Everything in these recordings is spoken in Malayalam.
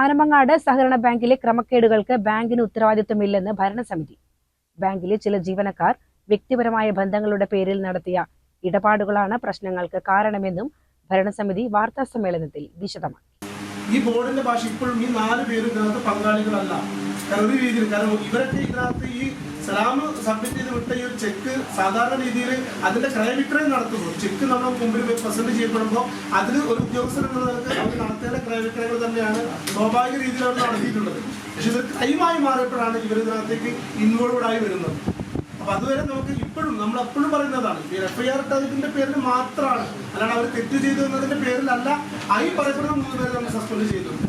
ആനമങ്ങാട് സഹകരണ ബാങ്കിലെ ക്രമക്കേടുകൾക്ക് ബാങ്കിന് ഉത്തരവാദിത്വമില്ലെന്ന് ഭരണസമിതി. ബാങ്കിലെ ചില ജീവനക്കാർ വ്യക്തിപരമായ ബന്ധങ്ങളുടെ പേരിൽ നടത്തിയ ഇടപാടുകളാണ് പ്രശ്നങ്ങൾക്ക് കാരണമെന്നും ഭരണസമിതി വാർത്താ സമ്മേളനത്തിൽ വിശദമാക്കി. ഈ ബോർഡിന്റെ ഭാഷ ഇപ്പോഴും ഈ നാല് പേര് ഇതിനകത്ത് പങ്കാളികളല്ല. ഒരു രീതിയിൽ കാരണം ഇവരൊക്കെ ഇതിനകത്ത് ഈ സലാം സബ്മിറ്റ് ചെയ്ത് വിട്ട ഈ ഒരു ചെക്ക് സാധാരണ രീതിയിൽ അതിന്റെ ക്രയവിക്രയം നടത്തുന്നു. ചെക്ക് നമ്മൾ മുമ്പിൽ പ്രസന്റ് ചെയ്യപ്പെടുമ്പോൾ അതിൽ ഒരു ഉദ്യോഗസ്ഥർ എന്ന നിലയ്ക്ക് അവർ നടത്തേണ്ട ക്രയവിക്രയങ്ങൾ തന്നെയാണ് സ്വാഭാവിക രീതിയിൽ അവർ നടത്തിയിട്ടുള്ളത്. പക്ഷെ ഇത് ക്രൈമായി മാറിയപ്പോഴാണ് ഇവർ ഇതിനകത്തേക്ക് ഇൻവോൾവഡ് ആയി വരുന്നത്. അപ്പൊ അതുവരെ നമുക്ക് ഇപ്പോഴും നമ്മൾ എപ്പോഴും പറയുന്നതാണ് ഈ എഫ് ഐ ആർ ഇട്ടതിന്റെ പേരിൽ മാത്രമാണ്. അല്ലാണ്ട് അവർ തെറ്റ് ചെയ്തു എന്നതിന്റെ പേരിലല്ല ആയി പറയപ്പെടുന്ന മൂന്ന് പേരെ നമ്മൾ സസ്പെൻഡ് ചെയ്തിട്ടുണ്ട്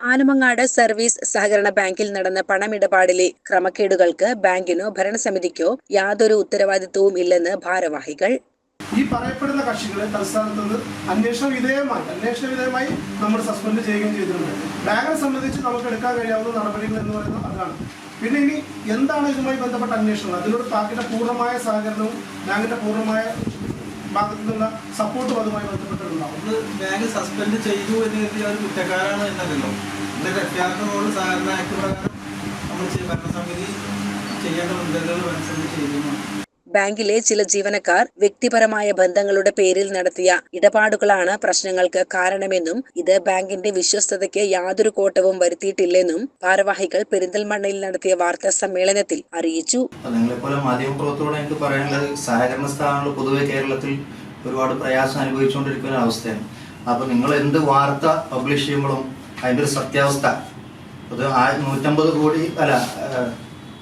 ആനമങ്ങാട് സർവീസ് സഹകരണ ബാങ്കിൽ നടന്ന പണമിടപാടിലെ ക്രമക്കേടുകൾക്ക് ബാങ്കിനോ ഭരണസമിതിക്കോ യാതൊരു ഉത്തരവാദിത്വവും ഇല്ലെന്ന് ഭാരവാഹികൾ. ഈ പറയപ്പെടുന്ന കക്ഷികളെ തൽസ്ഥാനത്ത് നിന്ന് അന്വേഷണ വിധേയമായി അന്വേഷണ വിധേയമായി നമ്മൾ സസ്പെൻഡ് ചെയ്യുകയും ചെയ്തിട്ടുണ്ട്. ബാങ്കിനെ സംബന്ധിച്ച് നമുക്ക് എടുക്കാൻ കഴിയാവുന്ന നടപടികൾ എന്ന് പറയുന്നത് അതാണ്. പിന്നെ ഇനി എന്താണ് ഇതുമായി ബന്ധപ്പെട്ട അന്വേഷണം? അതിനോട് ബാങ്കിന്റെ പൂർണമായ സഹകരണവും ബാങ്കിന്റെ പൂർണമായ നിന്നുള്ള സപ്പോർട്ടും അതുമായി ബന്ധപ്പെട്ടിട്ടുണ്ടാവും. ബാങ്ക് സസ്പെൻഡ് ചെയ്തു എന്ന് കരുതി അവർ കുറ്റക്കാരാണ് എന്നതല്ലോ എന്നിട്ട് എഫ് ആറിന്റെ റോൾ സാധാരണ ആക്ട് പ്രകാരം നമ്മൾ ചെയ്യ- ഭരണസമിതി ചെയ്യേണ്ട മുൻകരുതലുകൾ ചെയ്യുന്നു. ബാങ്കിലെ ചില ജീവനക്കാർ വ്യക്തിപരമായ ബന്ധങ്ങളുടെ പേരിൽ നടത്തിയ ഇടപാടുകളാണ് പ്രശ്നങ്ങൾക്ക് കാരണമെന്നും ഇത് ബാങ്കിന്റെ വിശ്വസ്തതയ്ക്ക് യാതൊരു കോട്ടവും വരുത്തിയിട്ടില്ലെന്നും ഭാരവാഹികൾ പെരിന്തൽമണ്ണയിൽ നടത്തിയ വാർത്താ സമ്മേളനത്തിൽ അറിയിച്ചു. നിങ്ങളെപ്പോലെ മാധ്യമപ്രവർത്തകരോട് എനിക്ക് പറയാനുള്ളത് സഹകരണ സ്ഥാപനങ്ങൾ പൊതുവെ കേരളത്തിൽ ഒരുപാട് പ്രയാസം അനുഭവിച്ചുകൊണ്ടിരിക്കുന്ന അവസ്ഥയാണ്. അപ്പോൾ നിങ്ങൾ എന്ത് വാർത്ത പബ്ലിഷ് ചെയ്യുമ്പോഴും അതിന്റെ ഒരു സത്യാവസ്ഥ. അത് നൂറ്റമ്പത് കോടി അല്ല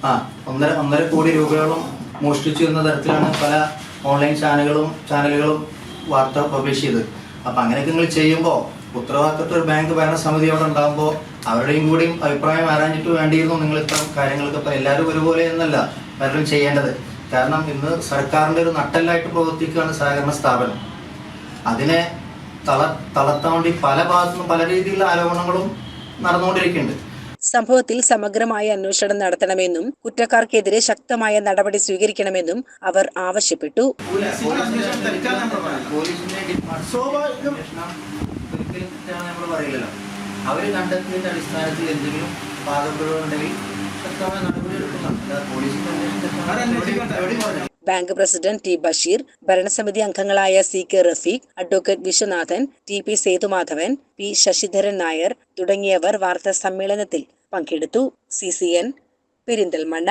ആ ഒന്നര ഒന്നര കോടി രൂപയോളം മോഷ്ടിച്ചു എന്ന തരത്തിലാണ് പല ഓൺലൈൻ ചാനലുകളും ചാനലുകളും വാർത്ത പബ്ലിഷ് ചെയ്തത്. അപ്പം അങ്ങനെയൊക്കെ നിങ്ങൾ ചെയ്യുമ്പോൾ ഉത്തരവാദിത്തപ്പെട്ട ഒരു ബാങ്ക് ഭരണസമിതി അവിടെ ഉണ്ടാകുമ്പോൾ അവരുടെയും കൂടിയും അഭിപ്രായം ആരാഞ്ഞിട്ട് വേണ്ടിയിരുന്നു നിങ്ങൾ ഇത്തരം കാര്യങ്ങൾക്ക് എല്ലാവരും ഒരുപോലെ എന്നല്ല പലരും ചെയ്യേണ്ടത്. കാരണം ഇന്ന് സർക്കാരിന്റെ ഒരു നട്ടല്ലായിട്ട് പ്രവർത്തിക്കുകയാണ് സഹകരണ സ്ഥാപനം. അതിനെ തള തളർത്താൻ വേണ്ടി പല ഭാഗത്തുനിന്നും പല രീതിയിലുള്ള ആരോപണങ്ങളും നടന്നുകൊണ്ടിരിക്കുന്നുണ്ട്. സംഭവത്തിൽ സമഗ്രമായ അന്വേഷണം നടത്തണമെന്നും കുറ്റക്കാർക്കെതിരെ ശക്തമായ നടപടി സ്വീകരിക്കണമെന്നും അവർ ആവശ്യപ്പെട്ടു. അവർ കണ്ടെത്തിയതിന്റെ അടിസ്ഥാനത്തിൽ എന്തെങ്കിലും പാകപ്പിഴവുണ്ടെങ്കിൽ ശക്തമായ നടപടി എടുക്കുന്നുണ്ട് പോലീസിന്റെ ബാങ്ക് പ്രസിഡന്റ് ടി ബഷീർ ഭരണസമിതി അംഗങ്ങളായ C K Rafeeq advocate Viswanathan T P Sethumadhavan P Sasidharan Nair തുടങ്ങിയവർ വാർത്താ സമ്മേളനത്തിൽ പങ്കെടുത്തു. C C N Perinthalmanna.